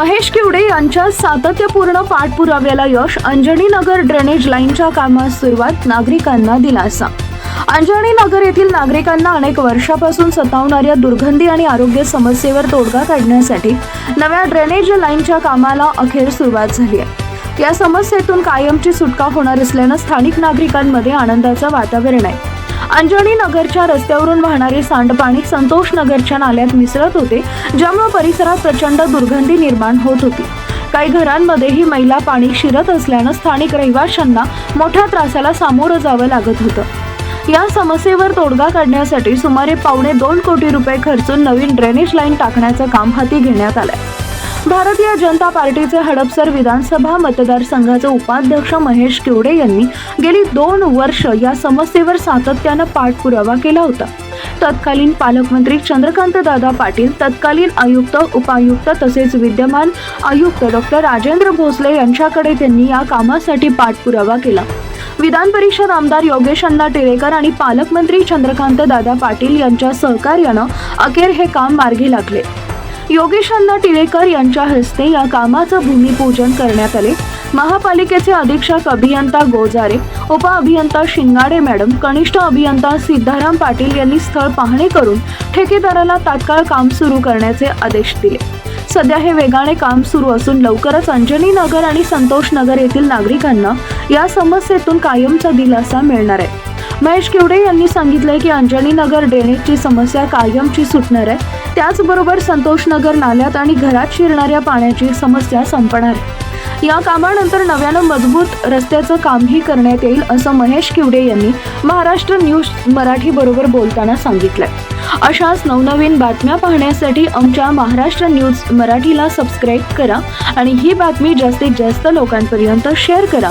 महेश किवडे यांच्या सातत्यपूर्ण पाठपुराव्याला यश अंजनी नगर ड्रेनेज लाईनच्या कामास सुरुवात नागरिकांना दिलासा. अंजनी नगर येथील नागरिकांना अनेक वर्षापासून सतावणाऱ्या दुर्गंधी आणि आरोग्य समस्येवर तोडगा काढण्यासाठी नव्या ड्रेनेज लाईनच्या कामाला अखेर सुरुवात झाली आहे. या समस्येतून कायमची सुटका होणार असल्यानं स्थानिक नागरिकांमध्ये आनंदाचं वातावरण आहे. अंजनी नगरच्या रस्त्यावरून वाहणारे सांडपाणी संतोष नगरच्या नाल्यात मिसळत होते ज्यामुळे परिसरात प्रचंड दुर्गंधी निर्माण होत होती. काही घरांमध्येही महिला पाणी शिरत असल्यानं स्थानिक रहिवाशांना मोठ्या त्रासाला सामोरं जावं लागत होतं. या समस्येवर तोडगा काढण्यासाठी सुमारे पावणे दोन कोटी रुपये खर्चून नवीन ड्रेनेज लाईन टाकण्याचं काम हाती घेण्यात आलंय. भारतीय जनता पार्टीचे हडपसर विधानसभा मतदारसंघाचे उपाध्यक्ष महेश केवडे यांनी गेली दोन वर्ष या समस्येवर सातत्यानं पाठपुरावा केला होता. तत्कालीन पालकमंत्री चंद्रकांत दादा पाटील तत्कालीन आयुक्त उपायुक्त तसेच विद्यमान आयुक्त डॉक्टर राजेंद्र भोसले यांच्याकडे त्यांनी या कामासाठी पाठपुरावा केला. विधान परिषद आमदार योगेश अण्णा टिळेकर आणि पालकमंत्री चंद्रकांत दादा पाटील यांच्या सहकार्यानं अखेर हे काम मार्गी लागले. योगेशांना टिळेकर यांच्या हस्ते या कामाचं भूमिपूजन करण्यात आले. महापालिकेचे अधीक्षक अभियंता गोजारे उप अभियंता शिंगाडे मॅडम कनिष्ठ अभियंता सिद्धाराम पाटील यांनी स्थळ पाहणी करून ठेकेदाराला तात्काळ काम सुरू करण्याचे आदेश दिले. सध्या हे वेगाने काम सुरू असून लवकरच अंजनी नगर आणि संतोष नगर येथील नागरिकांना या समस्येतून कायमचा दिलासा मिळणार आहे. महेश केवडे यांनी सांगितलंय की अंजनी नगर ड्रेनेजची समस्या कायमची सुटणार आहे. त्याचबरोबर संतोष नगर नाल्यात आणि घरात शिरणाऱ्या पाण्याची समस्या संपणार आहे. या कामानंतर नव्यानं मजबूत रस्त्याचं कामही करण्यात येईल असं महेश किवडे यांनी महाराष्ट्र न्यूज मराठी बरोबर बोलताना सांगितलंय. अशाच नवनवीन बातम्या पाहण्यासाठी आमच्या महाराष्ट्र न्यूज मराठीला सबस्क्राईब करा आणि ही बातमी जास्तीत जास्त लोकांपर्यंत शेअर करा.